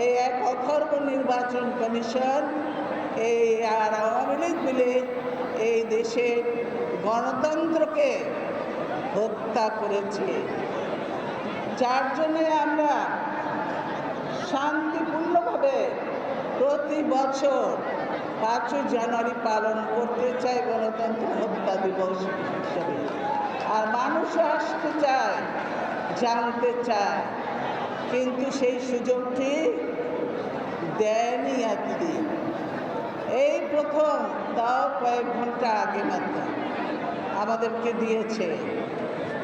এই এক অথর্ব নির্বাচন কমিশন, এই আর আওয়ামী লীগ মিলে এই দেশে গণতন্ত্রকে হত্যা করেছে। যার জন্যে আমরা শান্তিপূর্ণভাবে প্রতি বছর পাঁচই জানুয়ারি পালন করতে চাই গণতন্ত্র হত্যা দিবস হিসেবে। আর মানুষ আসতে চায়, জানতে চায়। কিন্তু সেই সুযোগটি দেয়নি এতদিন এই প্রথম তাও কয়েক ঘণ্টা আগে মাত্র। আমাদেরকে দিয়েছে।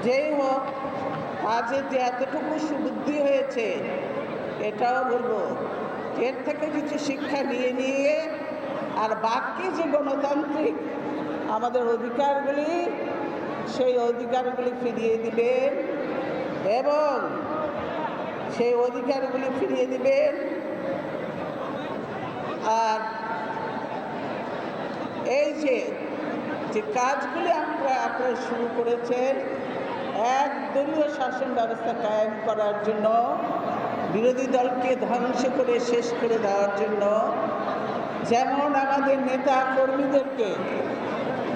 যেই হোক, আজে যে এতটুকু সুবুদ্ধি হয়েছে, এটাও বলব, এর থেকে কিছু শিক্ষা নিয়ে নিয়ে আর বাকি যে গণতান্ত্রিক আমাদের অধিকারগুলি, সেই অধিকারগুলি ফিরিয়ে দিবেন এবং সেই অধিকারগুলি ফিরিয়ে দিবেন আর এই যে যে কাজগুলি আপনারা আপনারা শুরু করেছেন, এক দলীয় শাসন ব্যবস্থা কায়েম করার জন্য, বিরোধী দলকে ধ্বংস করে শেষ করে দেওয়ার জন্য, যেমন আমাদের নেতা কর্মীদেরকে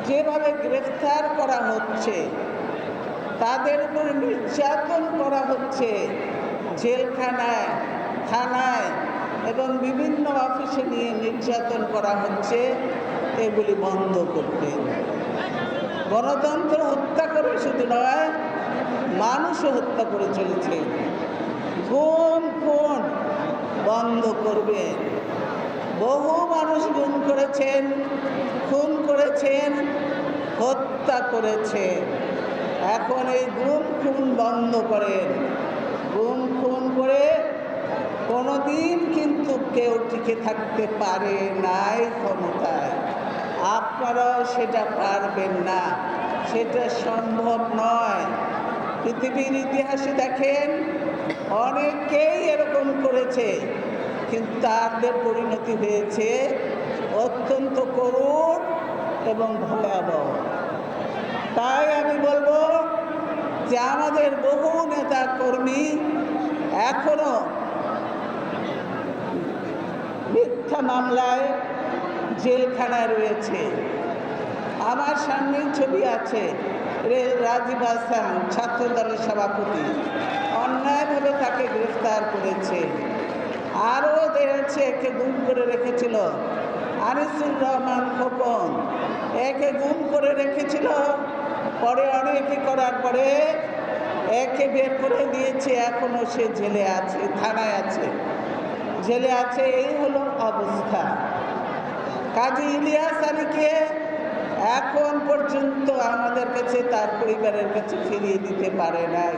যেভাবে গ্রেফতার করা হচ্ছে, তাদের উপর নির্যাতন করা হচ্ছে জেলখানায়, থানায় এবং বিভিন্ন অফিসে নিয়ে নির্যাতন করা হচ্ছে, এগুলি বন্ধ করতে। গণতন্ত্র হত্যা করে শুধু নয়, মানুষও হত্যা করে চলেছে। গুম খুন বন্ধ করবে। বহু মানুষ গুম করেছেন, খুন করেছেন, হত্যা করেছে। এখন এই গুম, খুন বন্ধ করেন। গুম করে কোনোদিন কিন্তু কেউ টিকে থাকতে পারে নাই ক্ষমতায়। আপনারাও সেটা পারবেন না। সেটা সম্ভব নয়। পৃথিবীর ইতিহাসে দেখেন, অনেকেই এরকম করেছে, কিন্তু তাদের পরিণতি হয়েছে অত্যন্ত করুণ এবং ভয়াবহ। তাই আমি বলব যে আমাদের বহু নেতা কর্মী এখনও মিথ্যা মামলায় জেলখানায় রয়েছে। আমার সামনেই ছবি আছে রাজীব হাসান ছাত্র দলের সভাপতি। অন্যায়ভাবে তাকে গ্রেফতার করেছে। আরও দেখেছে একে গুম করে রেখেছিল আনিসুর রহমান খোকন। একে গুম করে রেখেছিল, পরে অনেকে করার পরে একে বের করে দিয়েছে এখনও সে জেলে আছে, থানায় আছে। জেলে আছে, এই হলো অবস্থা। কাজী ইলিয়াস আলীকে এখন পর্যন্ত আমাদের কাছে তার পরিবারের কাছে ফিরিয়ে দিতে পারে নাই।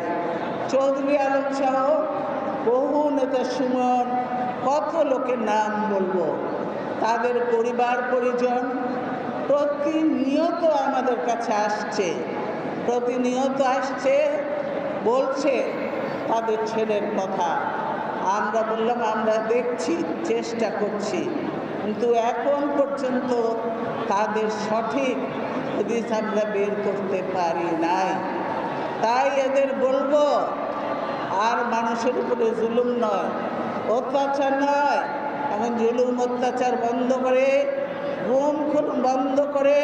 চৌধুরী আলম সহ বহু নেতা সুমন, কত লোকের নাম বলব? তাদের পরিবার, পরিজন প্রতিনিয়ত আমাদের কাছে আসছে। প্রতিনিয়ত আসছে বলছে তাদের ছেলের কথা। আমরা বললাম, আমরা দেখছি, চেষ্টা করছি। কিন্তু এখন পর্যন্ত তাদের সঠিক হদিস আমরা বের করতে পারি নাই। তাই এদের বলব, আর মানুষের উপরে জুলুম নয়, অত্যাচার নয় এখন জুলুম, অত্যাচার বন্ধ করে ঘুম খুন বন্ধ করে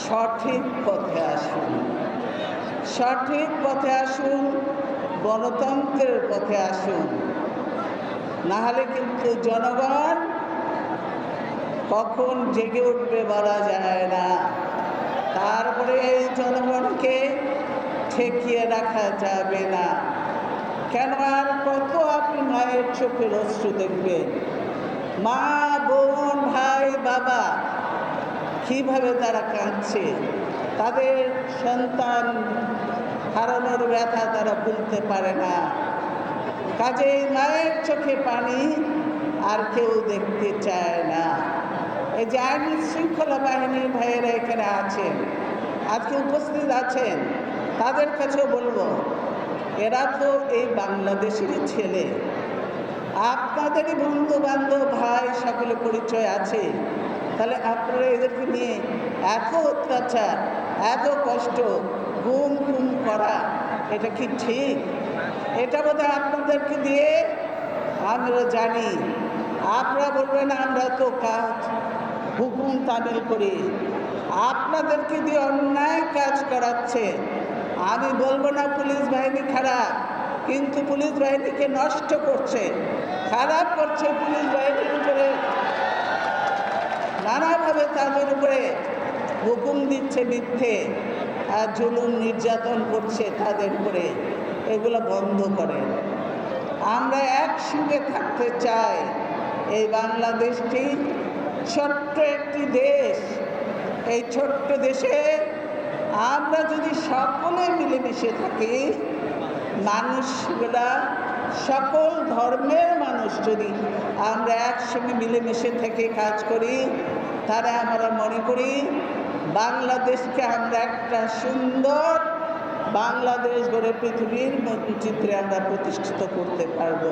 সঠিক পথে আসুন। সঠিক পথে আসুন, গণতন্ত্রের পথে আসুন। নাহলে কিন্তু জনগণ কখন জেগে উঠবে বলা যায় না। তারপরে এই জনগণকে ঠেকিয়ে রাখা যাবে না। কেন আর কত আপনি মায়ের চোখের অশ্রু দেখবেন? মা, বোন, ভাই, বাবা, কীভাবে তারা কাঁদছে? তাদের সন্তান হারানোর ব্যথা তারা ভুলতে পারে না। কাজেই মায়ের চোখে পানি আর কেউ দেখতে চায় না। এই যে আইন শৃঙ্খলা বাহিনীর ভাইয়েরা এখানে আছেন, আজকে উপস্থিত আছেন, তাদের কাছেও বলব, এরা তো এই বাংলাদেশেরই ছেলে। আপনাদেরই বন্ধু বান্ধব ভাই, সকলে পরিচয় আছে। তাহলে আপনারা এদেরকে নিয়ে এত অত্যাচার এত কষ্ট গুম গুম করা, এটা কি ঠিক? এটা বোধহয় আপনাদেরকে দিয়ে আমরা জানি। আপনারা বলবেন, আমরা তো কাজ, হুকুম তামিল করি। আপনাদেরকে দিয়ে অন্যায় কাজ করাচ্ছে। আমি বলব না পুলিশ বাহিনী খারাপ, কিন্তু পুলিশ বাহিনীকে নষ্ট করছে, খারাপ করছে পুলিশ বাহিনীর উপরে। নানাভাবে তাদের উপরে হুকুম দিচ্ছে মিথ্যে আর জুলুম নির্যাতন করছে তাদের উপরে, এগুলো বন্ধ করেন। আমরা একসঙ্গে থাকতে চাই এই বাংলাদেশটি ছোট্ট একটি দেশ। এই ছোট্ট দেশে আমরা যদি সকলে মিলেমিশে থাকি, মানুষগুলা, সকল ধর্মের মানুষ যদি আমরা একসঙ্গে মিলেমিশে থেকে কাজ করি, তারা আমরা মনে করি বাংলাদেশকে আমরা একটা সুন্দর বাংলাদেশ গড়ে পৃথিবীর চিত্রে আমরা প্রতিষ্ঠিত করতে পারব।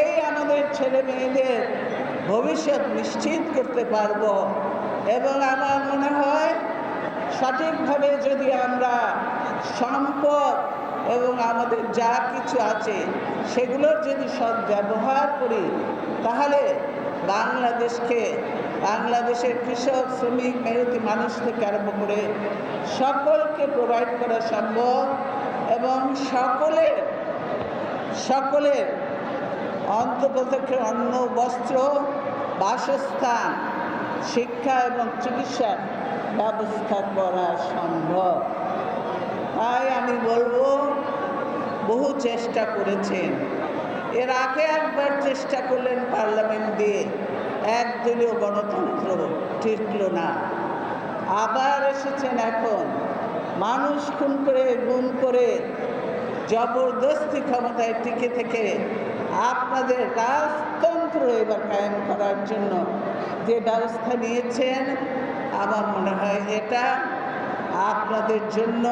এই আমাদের ছেলে মেয়েদের ভবিষ্যৎ নিশ্চিত করতে পারব এবং আমার মনে হয় সঠিকভাবে যদি আমরা সম্পদ এবং আমাদের যা কিছু আছে সেগুলোর যদি সৎ ব্যবহার করি, তাহলে বাংলাদেশকে বাংলাদেশের কৃষক, শ্রমিক, মেহনতি মানুষ থেকে আরম্ভ করে সকলকে প্রোভাইড করা সম্ভব এবং সকলের সকলের অন্তপক্ষে অন্ন, বস্ত্র, বাসস্থান, শিক্ষা এবং চিকিৎসার ব্যবস্থা করা সম্ভব। তাই আমি বলব, বহু চেষ্টা করেছেন। এর আগে একবার চেষ্টা করলেন পার্লামেন্ট দিয়ে। একদলীয় গণতন্ত্র টিকল না। আবার এসেছেন এখন। মানুষ খুন করে, গুম করে, জবরদস্তি ক্ষমতায় টিকে থেকে আপনাদের রাজতন্ত্র এবার কায়েম করার জন্য যে ব্যবস্থা নিয়েছেন, আমার মনে হয় এটা আপনাদের জন্য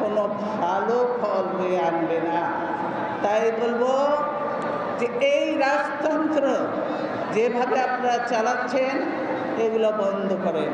কোনো ভালো ফল হয়ে আনবে না। তাই বলব যে এই রাজতন্ত্র যেভাবে আপনারা চালাচ্ছেন এগুলো বন্ধ করেন।